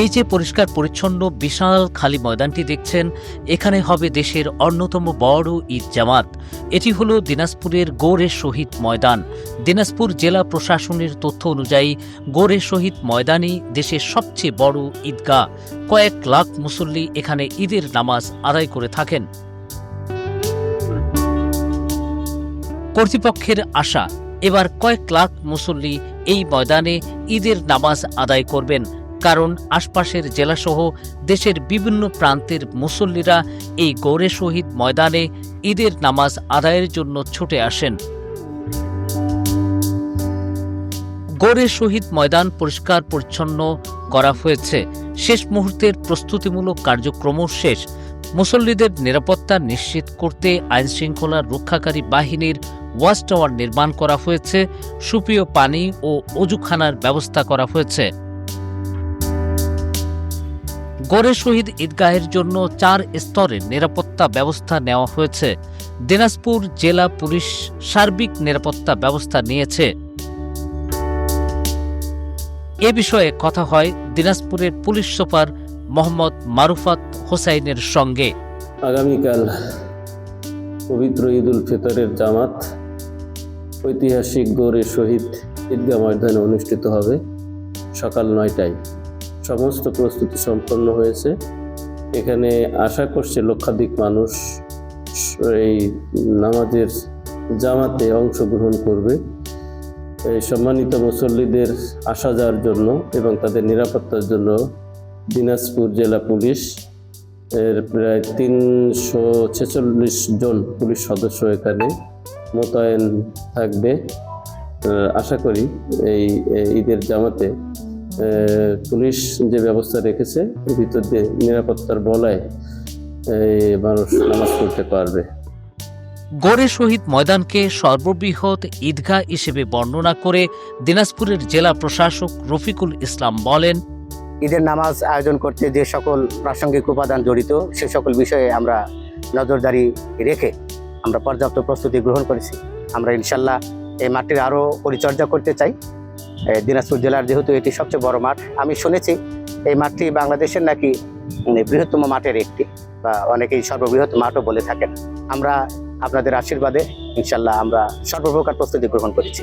এই যে পরিষ্কার, পরিচ্ছন্ন, বিশাল খালি ময়দানটি দেখছেন, এখানে হবে দেশের অন্যতম বড় ঈদ জামাত। এটি হল দিনাজপুরের গোরে শহীদ ময়দান। দিনাজপুর জেলা প্রশাসনের তথ্য অনুযায়ী গোরে শহীদ ময়দানই দেশের সবচেয়ে বড় ঈদগাহ। কয়েক লাখ মুসল্লি এখানে ঈদের নামাজ আদায় করে থাকেন। কর্তৃপক্ষের আশা, এবার কয়েক লাখ মুসল্লি এই ময়দানে ঈদের নামাজ আদায় করবেন। কারণ আশপাশের জেলাসহ দেশের বিভিন্ন প্রান্তের মুসল্লিরা এই গৌরে শহীদ ময়দানে ঈদের নামাজ আদায়ের জন্য ছুটে আসেন। গৌরে শহীদ ময়দান পরিষ্কার পরিচ্ছন্ন করা হয়েছে। শেষ মুহূর্তের প্রস্তুতিমূলক কার্যক্রম শেষ। মুসল্লিদের নিরাপত্তা নিশ্চিত করতে আইনশৃঙ্খলা রক্ষাকারী বাহিনীর ওয়াচ টাওয়ার নির্মাণ করা হয়েছে। সুপেয় পানি ও অজুখানার ব্যবস্থা করা হয়েছে। গড়ে শহীদ ঈদগাহের জন্য চার স্তরের নিরাপত্তা ব্যবস্থা নেওয়া হয়েছে। দিনাজপুর জেলা পুলিশ সার্বিক নিরাপত্তা ব্যবস্থা নিয়েছে। এ বিষয়ে কথা হয় দিনাজপুরের পুলিশ সুপার মোহাম্মদ মারুফাত হোসাইনের সঙ্গে। আগামীকাল পবিত্র ঈদ উল ফিতরের জামাত ঐতিহাসিক গৌরে শহীদ ঈদগাহ ময়দানে অনুষ্ঠিত হবে সকাল নয়টায়। সমস্ত প্রস্তুতি সম্পন্ন হয়েছে। এখানে আশা করছে লক্ষাধিক মানুষ এই নামাজের জামাতে অংশগ্রহণ করবে। এই সম্মানিত মুসল্লিদের আসা যাওয়ার জন্য এবং তাদের নিরাপত্তার জন্য দিনাজপুর জেলা পুলিশ এর প্রায় তিনশো ছেচল্লিশ জন পুলিশ সদস্য এখানে মোতায়েন থাকবে। আশা করি এই ঈদের জামাতে পুলিশ যে ব্যবস্থা রেখেছে ভিতর দিয়ে নিরাপত্তার বলায় এই মানুষ নামাজ পড়তে পারবে। গড়ে শহীদ ময়দানকে সর্ববৃহৎ ঈদগাহ হিসেবে বর্ণনা করে দিনাজপুরের জেলা প্রশাসক রফিকুল ইসলাম বলেন ঈদের নামাজ আয়োজন করতে যে সকল প্রাসঙ্গিক উপাদান জড়িত সে সকল বিষয়ে আমরা নজরদারি রেখে আমরা পর্যাপ্ত প্রস্তুতি গ্রহণ করেছি। আমরা ইনশাল্লাহ এই মাঠটির আরও পরিচর্যা করতে চাই। দিনাজপুর জেলার যেহেতু এটি সবচেয়ে বড় মাঠ, আমি শুনেছি এই মাঠটি বাংলাদেশের নাকি বৃহত্তম মাঠের একটি, বা অনেকেই সর্ববৃহৎ মাঠও বলে থাকেন। আমরা আপনাদের আশীর্বাদে, ইনশাল্লাহ আমরা সর্বপ্রকার প্রস্তুতি গ্রহণ করেছি।